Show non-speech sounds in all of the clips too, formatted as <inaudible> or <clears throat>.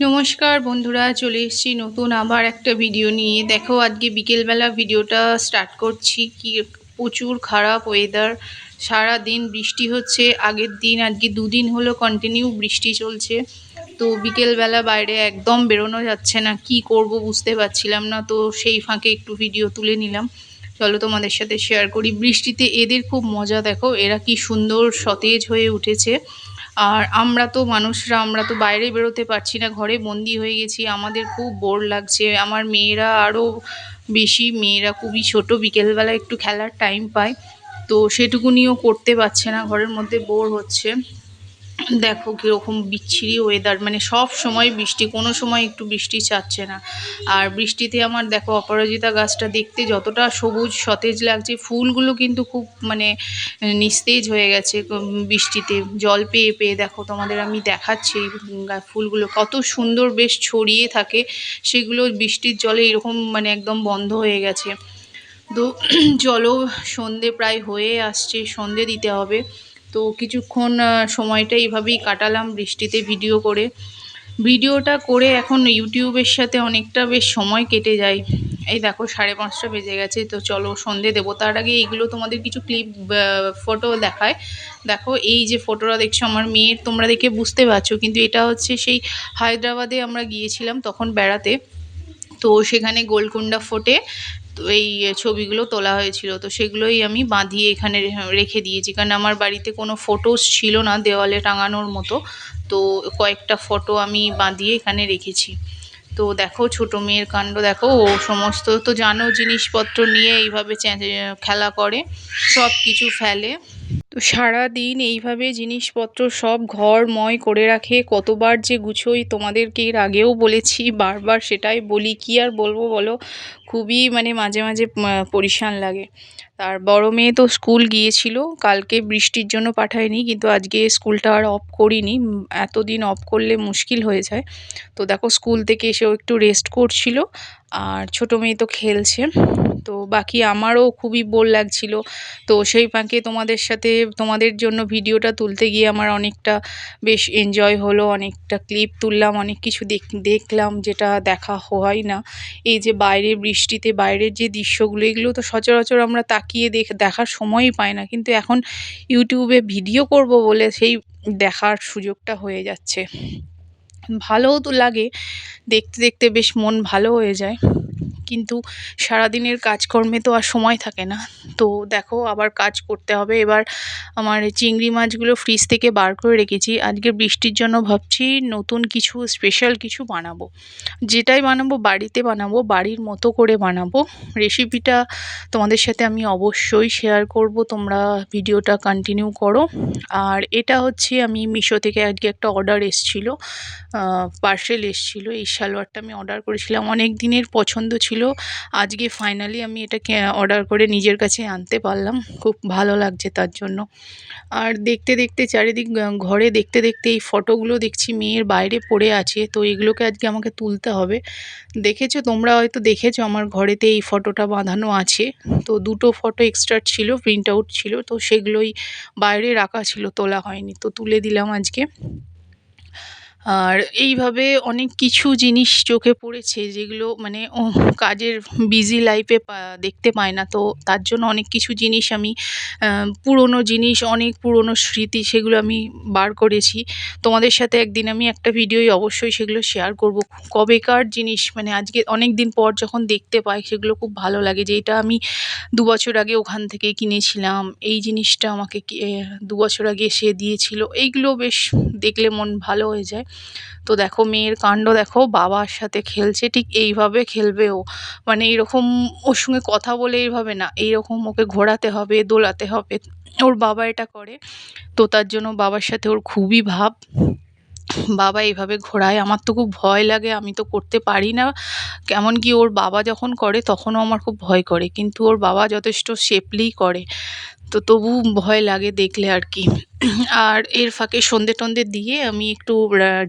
নমস্কার বন্ধুরা, চলে এসেছি নতুন আবার একটা ভিডিও নিয়ে। দেখো, আজকে বিকেলবেলা ভিডিওটা স্টার্ট করছি। কি প্রচুর খারাপ ওয়েদার সারা দিন বৃষ্টি হচ্ছে, আগের দিন, আজকে দুদিন হলো কন্টিনিউ বৃষ্টি চলছে। তো বিকেলবেলা বাইরে একদম বেরোনো যাচ্ছে না, কি করব বুঝতে পারছিলাম না। তো সেই ফাঁকে একটু ভিডিও তুলে নিলাম। চলো তোমাদের সাথে শেয়ার করি। বৃষ্টিতে এদের খুব মজা, দেখো, এরা কি সুন্দর সতেজ হয়ে উঠেছে। আর আমরা তো মানুষরা, আমরা তো বাইরে বেরোতে পারছি না, ঘরে বন্দি হয়ে গেছি। আমাদের খুব বোর লাগছে। আমার মেয়েরা আরও বেশি, মেয়েরা খুবই ছোটো, বিকেলবেলা একটু খেলার টাইম পায়। তো সেটুকুনিও করতে পারছে না, ঘরের মধ্যে বোর হচ্ছে। দেখো কীরকম বিচ্ছিরি ওয়েদার মানে সব সময় বৃষ্টি, কোনো সময় একটু বৃষ্টি চাচ্ছে না। আর বৃষ্টিতে আমার দেখো অপরাজিতা গাছটা দেখতে যতটা সবুজ, সতেজ লাগছে, ফুলগুলো কিন্তু খুব মানে নিস্তেজ হয়ে গেছে বৃষ্টিতে। জল পেয়ে পেয়ে দেখো তোমাদের আমি দেখাচ্ছি ফুলগুলো। কত সুন্দর বেশ ছড়িয়ে থাকে, সেগুলো বৃষ্টির জলে এরকম মানে একদম বন্ধ হয়ে গেছে। তো <clears throat> চলো সন্ধে প্রায় হয়ে আসছে, সন্ধে দিতে হবে। তো কিছুক্ষণ সময়টা এইভাবেই কাটালাম বৃষ্টিতে ভিডিও করে। ভিডিওটা করে এখন ইউটিউবের সাথে অনেকটা বেশ সময় কেটে যায়। এই দেখো, সাড়ে পাঁচটা বেজে গেছে, তো চলো সন্ধে দেবো। তার আগে এইগুলো তোমাদের কিছু ক্লিপ ফটো দেখায়। দেখো, এই যে ফটোটা দেখছ, আমার মেয়ের, তোমরা দেখে বুঝতে পারছ, কিন্তু এটা হচ্ছে সেই হায়দ্রাবাদে আমরা গিয়েছিলাম তখন বেড়াতে। তো সেখানে গোলকুন্ডা তো এই ছবিগুলো তোলা হয়েছিল। তো সেগুলোই আমি বাঁধিয়ে এখানে রেখে দিয়েছি। কারণ আমার বাড়িতে কোনো ফটোস ছিল না দেওয়ালে টাঙানোর মতো। তো কয়েকটা ফটো আমি বাঁধিয়ে এখানে রেখেছি। তো দেখো, ছোট মেয়ের কাণ্ড দেখো। ও সমস্ত তো জানো, জিনিসপত্র নিয়ে এইভাবে খেলা করে সব কিছু ফেলে। তো সারা দিন এইভাবে জিনিসপত্র সব ঘরময় করে রাখে। কতবার যে গুছোই তোমাদেরকে এর আগেও বলেছি, বারবার সেটাই বলি। কি আর বলব বলো? খুবই মানে মাঝে মাঝে পরিশান লাগে। আর বড় মেয়ে তো স্কুল গিয়েছিল, কালকে বৃষ্টির জন্য পাঠায়নি, কিন্তু আজকে স্কুলটা আর অফ করিনি। এতদিন অফ করলে মুশকিল হয়ে যায়। তো দেখো, স্কুল থেকে এসেও একটু রেস্ট করছিল, আর ছোট মেয়ে তো খেলছে। তো বাকি আমারও খুবই বোর লাগছিল। তো সেই ফাঁকে তোমাদের সাথে, তোমাদের জন্য ভিডিওটা তুলতে গিয়ে আমার অনেকটা বেশ এনজয় হলো, অনেকটা ক্লিপ তুললাম, অনেক কিছু দেখলাম, যেটা দেখা হয় না। এই যে বাইরে বৃষ্টিতে বাইরের যে দৃশ্যগুলো, এগুলো তো সচরাচর আমরা তাকিয়ে দেখ, দেখার সময়ই পাই না। কিন্তু এখন ইউটিউবে ভিডিও করব বলে সেই দেখার সুযোগটা হয়ে যাচ্ছে। ভালোও তো লাগে, দেখতে দেখতে বেশ মন ভালো হয়ে যায়। কিন্তু সারাদিনের কাজকর্মে তো আর সময় থাকে না। তো দেখো আবার কাজ করতে হবে। এবার আমার চিংড়ি মাছগুলো ফ্রিজ থেকে বার করে রেখেছি। আজকে বৃষ্টির জন্য ভাবছি নতুন কিছু স্পেশাল কিছু বানাবো। যেটাই বানাবো, বাড়িতে বানাবো, বাড়ির মতো করে বানাবো। রেসিপিটা তোমাদের সাথে আমি অবশ্যই শেয়ার করব। তোমরা ভিডিওটা কন্টিনিউ করো। আর এটা হচ্ছে আমি মিশো থেকে আজকে একটা অর্ডার এসছিলো। পার্সেল এসছিলো। এই সালোয়ারটা আমি অর্ডার করেছিলাম। অনেক দিনের পছন্দ ছিল আজকে ফাইনালি আমি এটাকে অর্ডার করে নিজের কাছে আনতে পারলাম। খুব ভালো লাগছে তার জন্য। আর দেখতে দেখতে চারিদিক ঘরে দেখতে দেখতে এই ফটোগুলো দেখছি, মেয়ের বাইরে পড়ে আছে। তো এগুলোকে আজকে আমাকে তুলতে হবে। দেখেছ? তোমরা হয়তো দেখেছ আমার ঘরেতে এই ফটোটা বাঁধানো আছে। তো দুটো ফটো এক্সট্রা ছিল প্রিন্ট আউট ছিল। তো সেগুলোই বাইরে রাখা ছিল, তোলা হয়নি। তো তুলে দিলাম আজকে। আর এইভাবে অনেক কিছু জিনিস চোখে পড়েছে যেগুলো মানে কাজের বিজি লাইফে দেখতে পায় না। তো তার জন্য অনেক কিছু জিনিস আমি পুরনো জিনিস, অনেক পুরনো স্মৃতি সেগুলো আমি বার করেছি। তোমাদের সাথে একদিন আমি একটা ভিডিওই অবশ্যই সেগুলো শেয়ার করব। কবেকার জিনিস মানে আজকে অনেক দিন পর যখন দেখতে পাই সেগুলো খুব ভালো লাগে। যে এটা আমি দু বছর আগে ওখান থেকে কিনেছিলাম, এই জিনিসটা আমাকে দু বছর আগে সে দিয়েছিল। এইগুলো বেশ দেখলে মন ভালো হয়ে যায়। তো দেখো মেয়ের কাণ্ড দেখো, বাবার সাথে খেলছে, ঠিক এইভাবে খেলবে ও। মানে এইরকম ওর সঙ্গে কথা বলে এইভাবে না, এইরকম ওকে ঘোরাতে হবে, দোলাতে হবে। ওর বাবা এটা করে, তো তার জন্য বাবার সাথে ওর খুবই ভাব। বাবা এইভাবে ঘোরায়, আমার তো খুব ভয় লাগে, আমি তো করতে পারি না। কেমন কি ওর বাবা যখন করে, তখনও আমার খুব ভয় করে। কিন্তু ওর বাবা যথেষ্ট সেফলিই করে। তো তবু ভয় লাগে দেখলে আর কি। আর এর ফাঁকে সন্ধে টন্ধে দিয়ে আমি একটু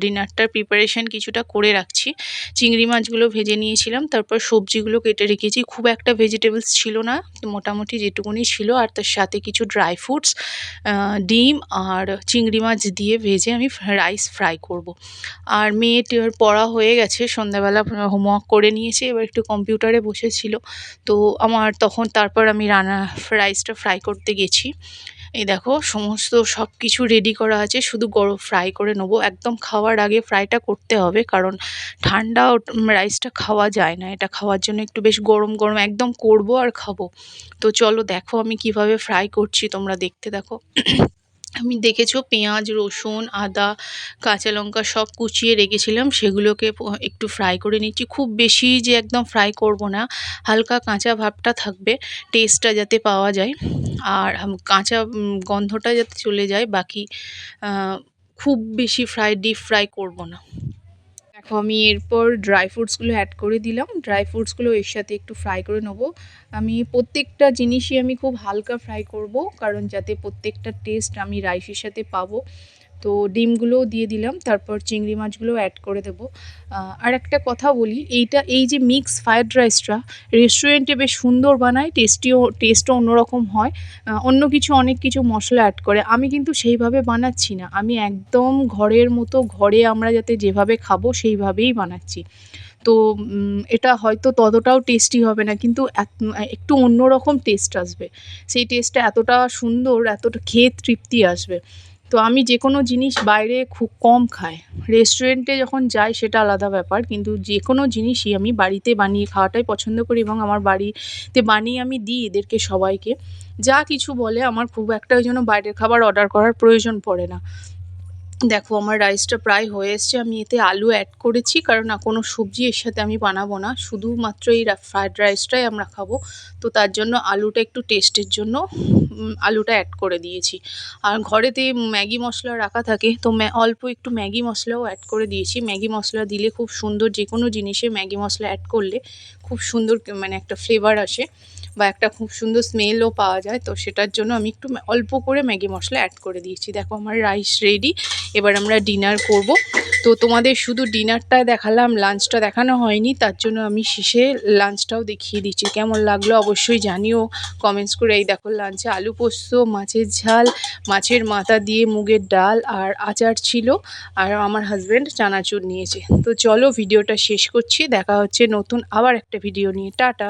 ডিনারটার প্রিপারেশন কিছুটা করে রাখছি। চিংড়ি মাছগুলো ভেজে নিয়েছিলাম, তারপর সবজিগুলো কেটে রেখেছি। খুব একটা ভেজিটেবলস ছিল না, মোটামুটি যেটুকুনি ছিল, আর তার সাথে কিছু ড্রাই ফ্রুটস ডিম আর চিংড়ি মাছ দিয়ে ভেজে আমি রাইস ফ্রাই করব। আর মেয়েটির পড়া হয়ে গেছে, সন্ধ্যাবেলা হোমওয়ার্ক করে নিয়েছে, এবার একটু কম্পিউটারে বসেছিল। তো আমার তখন তারপর আমি রান্না রাইসটা ফ্রাই করতে গেছি। এই দেখো, সমস্ত সব কিছু রেডি করা আছে। শুধু গরম ফ্রাই করে নেব। একদম খাওয়ার আগে ফ্রাইটা করতে হবে, কারণ ঠান্ডা রাইসটা খাওয়া যায় না। এটা খাওয়ার জন্য একটু বেশ গরম গরম একদম করব আর খাব। তো চলো দেখো আমি কীভাবে ফ্রাই করছি, তোমরা দেখতে দেখো। আমি দেখেছ পেঁয়াজ, রসুন, আদা, কাঁচা লঙ্কা সব কুচিয়ে রেখেছিলাম। সেগুলোকে একটু ফ্রাই করে নিচ্ছি। খুব বেশি যে একদম ফ্রাই করব না, হালকা কাঁচা ভাবটা থাকবে টেস্টটা যাতে পাওয়া যায়। আর কাঁচা গন্ধটা যাতে চলে যায়, বাকি খুব বেশি ফ্রাই ডিপ ফ্রাই করব না। আমি এরপর ড্রাই ফ্রুটসগুলো অ্যাড করে দিলাম। ড্রাই ফ্রুটসগুলো এর সাথে একটু ফ্রাই করে নেব। আমি প্রত্যেকটা জিনিসই আমি খুব হালকা ফ্রাই করব, কারণ যাতে প্রত্যেকটা টেস্ট আমি রাইসের সাথে পাবো। তো ডিমগুলোও দিয়ে দিলাম, তারপর চিংড়ি মাছগুলোও অ্যাড করে দেবো। আর একটা কথা বলি, এইটা, এই যে মিক্স ফ্রায়েড রাইসটা রেস্টুরেন্টে বেশ সুন্দর বানায় টেস্টিও টেস্টও অন্যরকম হয়। অন্য কিছু, অনেক কিছু মশলা অ্যাড করে। আমি কিন্তু সেইভাবে বানাচ্ছি না। আমি একদম ঘরের মতো, ঘরে আমরা যাতে যেভাবে খাব সেইভাবেই বানাচ্ছি। তো এটা হয়তো ততটাও টেস্টি হবে না, কিন্তু একটু অন্যরকম টেস্ট আসবে। সেই টেস্টটা এতটা সুন্দর, এতটা খেয়ে তৃপ্তি আসবে। তো আমি যে কোনো জিনিস বাইরে খুব কম খাই। রেস্টুরেন্টে যখন যাই সেটা আলাদা ব্যাপার, কিন্তু যে কোনো জিনিসই আমি বাড়িতে বানিয়ে খাওয়াটাই পছন্দ করি এবং আমার বাড়িতে বানিয়ে আমি দিই এদেরকে সবাইকে। যা কিছু বলে আমার খুব একটা ওই জন্য বাইরের খাবার অর্ডার করার প্রয়োজন পড়ে না। দেখো, আমার রাইসটা প্রায় হয়ে এসছে। আমি এতে আলু অ্যাড করেছি, কারণ না, কোনো সবজি এর সাথে আমি বানাবো না। শুধুমাত্র এই ফ্রায়েড রাইসটাই আমরা খাব। তো তার জন্য আলুটা একটু টেস্টের জন্য আলুটা অ্যাড করে দিয়েছি। আর ঘরেতে ম্যাগি মশলা রাখা থাকে, তো অল্প একটু ম্যাগি মশলাও অ্যাড করে দিয়েছি। ম্যাগি মশলা দিলে খুব সুন্দর যে কোনো জিনিসে ম্যাগি মশলা অ্যাড করলে খুব সুন্দর মানে একটা ফ্লেভার আসে। বা একটা খুব সুন্দর স্মেলও পাওয়া যায়, তো সেটার জন্য আমি একটু অল্প করে ম্যাগি মশলা অ্যাড করে দিয়েছি। দেখো আমার রাইস রেডি এবার আমরা ডিনার করব। তো তোমাদের শুধু ডিনারটা দেখালাম লাঞ্চটা দেখানো হয়নি, তার জন্য আমি শেষে লাঞ্চটাও দেখিয়ে দিচ্ছি। কেমন লাগল অবশ্যই জানিও কমেন্টস করে এই দেখো লাঞ্চে আলু পোস্ত, মাছের ঝাল, মাছের মাথা দিয়ে মুগের ডাল আর আচার ছিল, আর আমার হাজব্যান্ড চানাচুর নিয়েছে। তো চলো ভিডিওটা শেষ করছি, দেখা হচ্ছে নতুন আবার একটা ভিডিও নিয়ে। টাটা!